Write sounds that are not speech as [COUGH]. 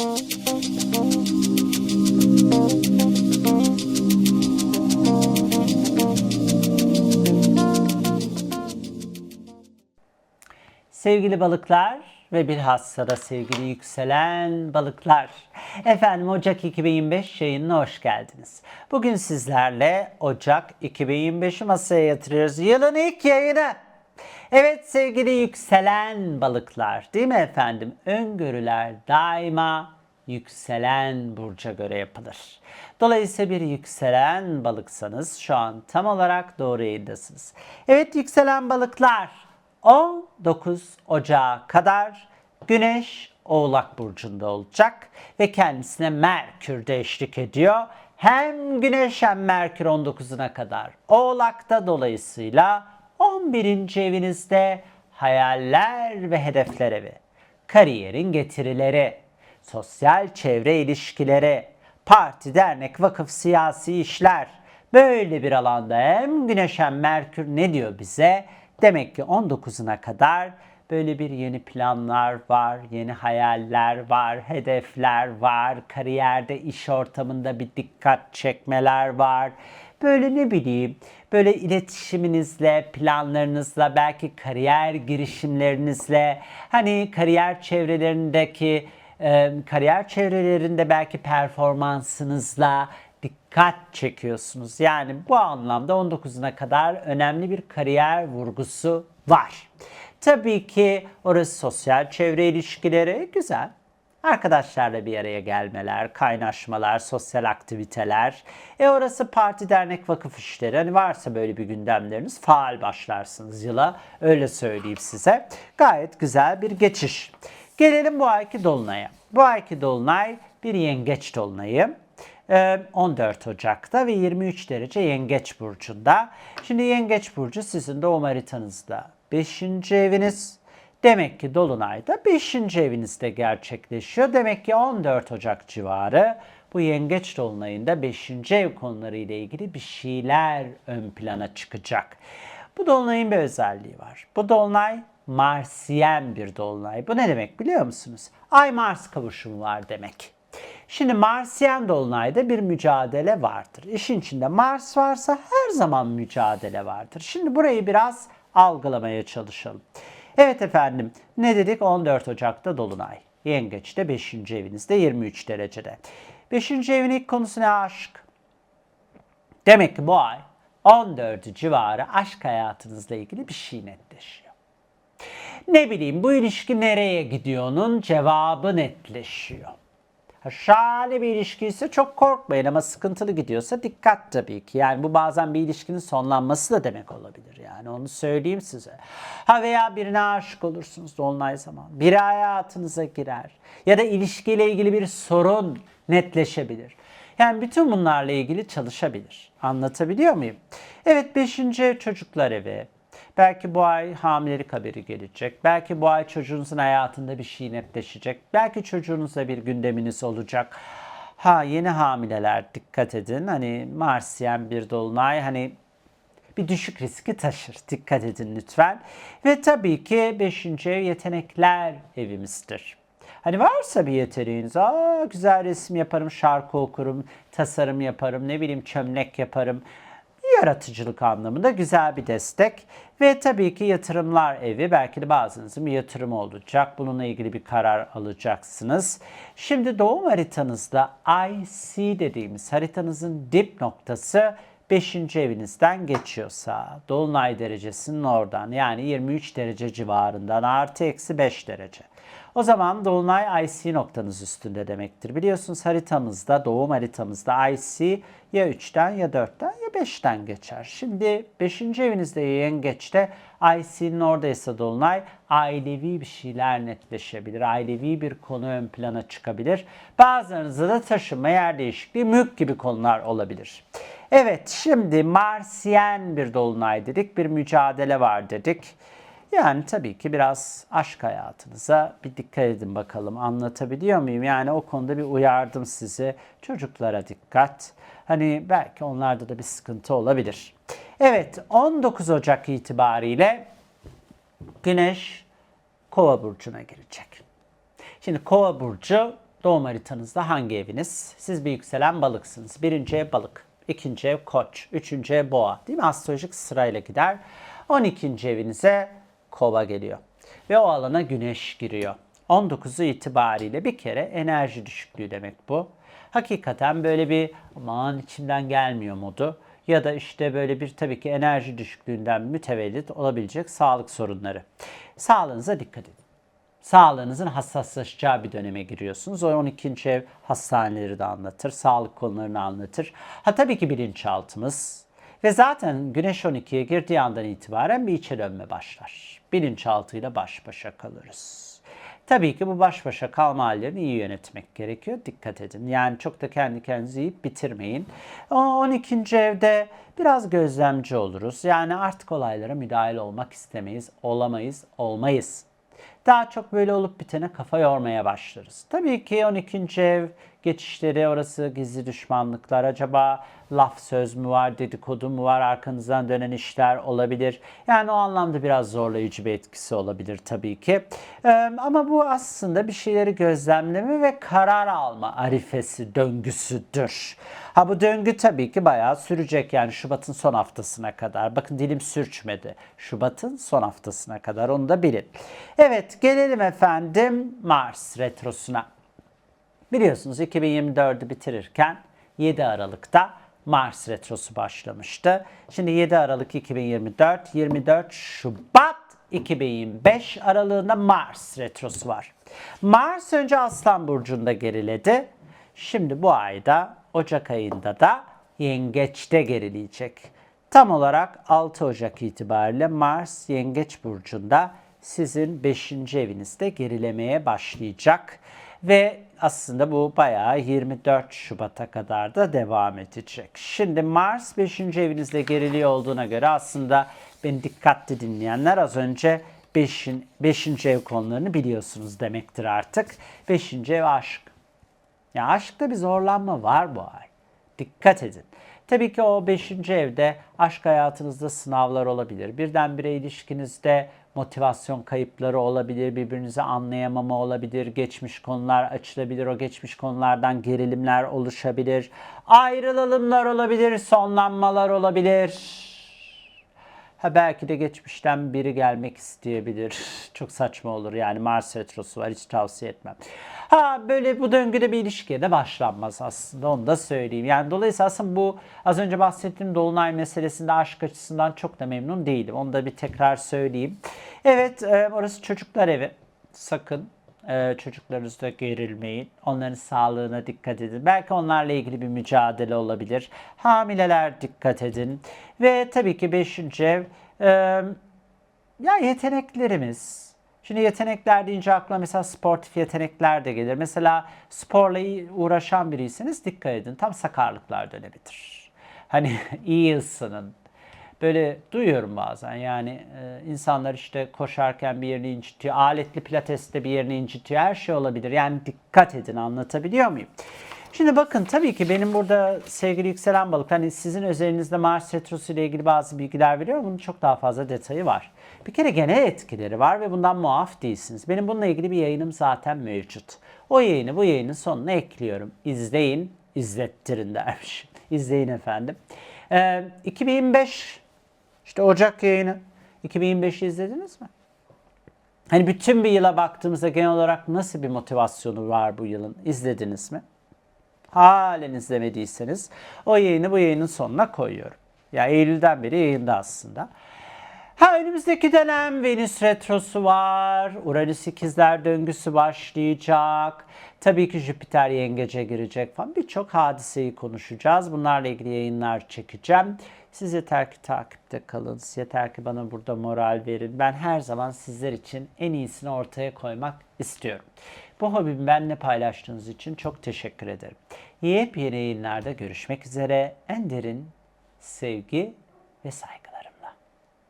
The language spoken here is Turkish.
Sevgili balıklar ve bilhassa da sevgili yükselen balıklar. Efendim Ocak 2025 yayınına hoş geldiniz. Bugün sizlerle Ocak 2025'i masaya yatırıyoruz. Yılın ilk yayını. Evet sevgili yükselen balıklar değil mi efendim? Öngörüler daima yükselen burca göre yapılır. Dolayısıyla bir yükselen balıksanız şu an tam olarak doğru yayındasınız. Evet yükselen balıklar 19 Ocağı kadar Güneş Oğlak Burcu'nda olacak ve kendisine Merkür de eşlik ediyor. Hem Güneş hem Merkür 19'una kadar Oğlak'ta dolayısıyla 11. evinizde hayaller ve hedefler evi, kariyerin getirileri, sosyal çevre ilişkileri, parti, dernek, vakıf, siyasi işler, böyle bir alanda hem Güneş hem Merkür ne diyor bize? Demek ki 19'una kadar böyle bir yeni planlar var, yeni hayaller var, hedefler var, kariyerde, iş ortamında bir dikkat çekmeler var. Böyle ne bileyim, böyle iletişiminizle, planlarınızla, belki kariyer girişimlerinizle, hani kariyer çevrelerindeki, e, kariyer çevrelerinde belki performansınızla, dikkat çekiyorsunuz. Yani bu anlamda 19'una kadar önemli bir kariyer vurgusu var. Tabii ki orası sosyal çevre ilişkileri güzel. Arkadaşlarla bir araya gelmeler, kaynaşmalar, sosyal aktiviteler. E orası parti, dernek, vakıf işleri. Hani varsa böyle bir gündemleriniz faal başlarsınız yıla. Öyle söyleyeyim size. Gayet güzel bir geçiş. Gelelim bu ayki dolunaya. Bu ayki dolunay bir yengeç dolunayı. 14 Ee, Ocak'ta ve 23 derece Yengeç Burcu'nda. Şimdi Yengeç Burcu sizin doğum haritanızda 5. eviniz. Demek ki Dolunay da 5. evinizde gerçekleşiyor. Demek ki 14 Ocak civarı bu Yengeç Dolunay'ında 5. ev konuları ile ilgili bir şeyler ön plana çıkacak. Bu Dolunay'ın bir özelliği var. Bu Dolunay Marsiyen bir Dolunay. Bu ne demek biliyor musunuz? Ay-Mars kavuşumu var demek. Şimdi Marsiyen Dolunay'da bir mücadele vardır. İşin içinde Mars varsa her zaman mücadele vardır. Şimdi burayı biraz algılamaya çalışalım. Evet efendim ne dedik 14 Ocak'ta Dolunay. Yengeç'te 5. evinizde 23 derecede. 5. evin ilk konusu ne aşk? Demek ki bu ay 14 civarı aşk hayatınızla ilgili bir şey netleşiyor. Ne bileyim bu ilişki nereye gidiyor'nun cevabı netleşiyor. Şahane bir ilişki ise çok korkmayın ama sıkıntılı gidiyorsa dikkat tabii ki. Yani bu bazen bir ilişkinin sonlanması da demek olabilir yani onu söyleyeyim size. Ha veya birine aşık olursunuz dolunay zaman. Biri hayatınıza girer ya da ilişkiyle ilgili bir sorun netleşebilir. Yani bütün bunlarla ilgili çalışabilir. Anlatabiliyor muyum? Evet 5. çocuklar evi. Belki bu ay hamilelik haberi gelecek. Belki bu ay çocuğunuzun hayatında bir şey netleşecek. Belki çocuğunuzla bir gündeminiz olacak. Ha yeni hamileler dikkat edin. Hani Marsiyen bir dolunay hani bir düşük riski taşır. Dikkat edin lütfen. Ve tabii ki 5. ev yetenekler evimizdir. Hani varsa bir yeteneğiniz, aa güzel resim yaparım, şarkı okurum, tasarım yaparım, ne bileyim çömlek yaparım yaratıcılık anlamında güzel bir destek. Ve tabii ki yatırımlar evi belki de bazınızın bir yatırımı olacak. Bununla ilgili bir karar alacaksınız. Şimdi doğum haritanızda IC dediğimiz haritanızın dip noktası 5. evinizden geçiyorsa Dolunay derecesinin oradan yani 23 derece civarından artı eksi 5 derece. O zaman Dolunay IC noktanız üstünde demektir. Biliyorsunuz haritamızda, doğum haritamızda IC ya 3'ten ya 4'ten ya 5'ten geçer. Şimdi 5. evinizde yengeçte IC'nin oradaysa Dolunay ailevi bir şeyler netleşebilir. Ailevi bir konu ön plana çıkabilir. Bazılarınızda da taşınma, yer değişikliği, mülk gibi konular olabilir. Evet şimdi Marsiyen bir dolunay dedik, bir mücadele var dedik. Yani tabii ki biraz aşk hayatınıza bir dikkat edin bakalım. Anlatabiliyor muyum? Yani o konuda bir uyardım sizi. Çocuklara dikkat. Hani belki onlarda da bir sıkıntı olabilir. Evet 19 Ocak itibariyle Güneş Kova burcuna girecek. Şimdi Kova burcu doğum haritanızda hangi eviniz? Siz bir yükselen balıksınız. Birinci ev balık, ikinci ev koç, üçüncü ev boğa. Değil mi? Astrolojik sırayla gider. 12. evinize kova geliyor. Ve o alana güneş giriyor. 19'u itibariyle bir kere enerji düşüklüğü demek bu. Hakikaten böyle bir aman içimden gelmiyor modu ya da işte böyle bir tabii ki enerji düşüklüğünden mütevellit olabilecek sağlık sorunları. Sağlığınıza dikkat edin. Sağlığınızın hassaslaşacağı bir döneme giriyorsunuz. O 12. ev hastaneleri de anlatır, sağlık konularını anlatır. Ha tabii ki bilinçaltımız ve zaten güneş 12'ye girdiği andan itibaren bir içe dönme başlar. Bilinçaltıyla baş başa kalırız. Tabii ki bu baş başa kalma hallerini iyi yönetmek gerekiyor. Dikkat edin. Yani çok da kendi kendinizi yiyip bitirmeyin. O 12. evde biraz gözlemci oluruz. Yani artık olaylara müdahil olmak istemeyiz, olamayız, olmayız. Daha çok böyle olup bitene kafa yormaya başlarız. Tabii ki 12. ev geçişleri orası gizli düşmanlıklar. Acaba laf söz mü var, dedikodu mu var, arkanızdan dönen işler olabilir. Yani o anlamda biraz zorlayıcı bir etkisi olabilir tabii ki. Ee, ama bu aslında bir şeyleri gözlemleme ve karar alma arifesi, döngüsüdür. Ha bu döngü tabii ki bayağı sürecek yani Şubat'ın son haftasına kadar. Bakın dilim sürçmedi. Şubat'ın son haftasına kadar onu da bilin. Evet gelelim efendim Mars retrosuna. Biliyorsunuz 2024'ü bitirirken 7 Aralık'ta Mars retrosu başlamıştı. Şimdi 7 Aralık 2024, 24 Şubat 2025 aralığında Mars retrosu var. Mars önce Aslan Burcu'nda geriledi. Şimdi bu ayda Ocak ayında da Yengeç'te gerileyecek. Tam olarak 6 Ocak itibariyle Mars Yengeç Burcu'nda sizin 5. evinizde gerilemeye başlayacak. Ve aslında bu bayağı 24 Şubat'a kadar da devam edecek. Şimdi Mars 5. evinizde geriliyor olduğuna göre aslında beni dikkatli dinleyenler az önce 5. 5. ev konularını biliyorsunuz demektir artık. 5. ev aşk. Ya aşkta bir zorlanma var bu ay. Dikkat edin. Tabii ki o 5. evde aşk hayatınızda sınavlar olabilir. Birdenbire ilişkinizde motivasyon kayıpları olabilir, birbirinizi anlayamama olabilir, geçmiş konular açılabilir, o geçmiş konulardan gerilimler oluşabilir, ayrılımlar olabilir, sonlanmalar olabilir. Ha belki de geçmişten biri gelmek isteyebilir. Çok saçma olur yani Mars retrosu var hiç tavsiye etmem. Ha böyle bu döngüde bir ilişkiye de başlanmaz aslında onu da söyleyeyim. Yani dolayısıyla aslında bu az önce bahsettiğim Dolunay meselesinde aşk açısından çok da memnun değilim. Onu da bir tekrar söyleyeyim. Evet e, orası çocuklar evi. Sakın e, çocuklarınızda gerilmeyin. Onların sağlığına dikkat edin. Belki onlarla ilgili bir mücadele olabilir. Hamileler dikkat edin. Ve tabii ki beşinci ev ya yeteneklerimiz. Şimdi yetenekler deyince akla mesela sportif yetenekler de gelir. Mesela sporla uğraşan biriyseniz dikkat edin. Tam sakarlıklar dönemidir. Hani [LAUGHS] iyi ısının, böyle duyuyorum bazen yani e, insanlar işte koşarken bir yerini incitiyor, aletli pilateste bir yerini incitiyor, her şey olabilir. Yani dikkat edin anlatabiliyor muyum? Şimdi bakın tabii ki benim burada sevgili yükselen balık hani sizin özelinizde Mars Retrosu ile ilgili bazı bilgiler veriyorum. Bunun çok daha fazla detayı var. Bir kere genel etkileri var ve bundan muaf değilsiniz. Benim bununla ilgili bir yayınım zaten mevcut. O yayını bu yayının sonuna ekliyorum. İzleyin, izlettirin dermiş. [LAUGHS] İzleyin efendim. Ee, 2025 işte Ocak yayını 2025'i izlediniz mi? Hani bütün bir yıla baktığımızda genel olarak nasıl bir motivasyonu var bu yılın izlediniz mi? Halen izlemediyseniz o yayını bu yayının sonuna koyuyorum. Ya Eylül'den beri yayında aslında. Ha önümüzdeki dönem Venüs retrosu var. Uranüs ikizler döngüsü başlayacak. Tabii ki Jüpiter yengece girecek falan. Birçok hadiseyi konuşacağız. Bunlarla ilgili yayınlar çekeceğim. Siz yeter ki takipte kalın. Yeter ki bana burada moral verin. Ben her zaman sizler için en iyisini ortaya koymak istiyorum. Bu hobimi benimle paylaştığınız için çok teşekkür ederim. Yepyeni yayınlarda görüşmek üzere. En derin sevgi ve saygı.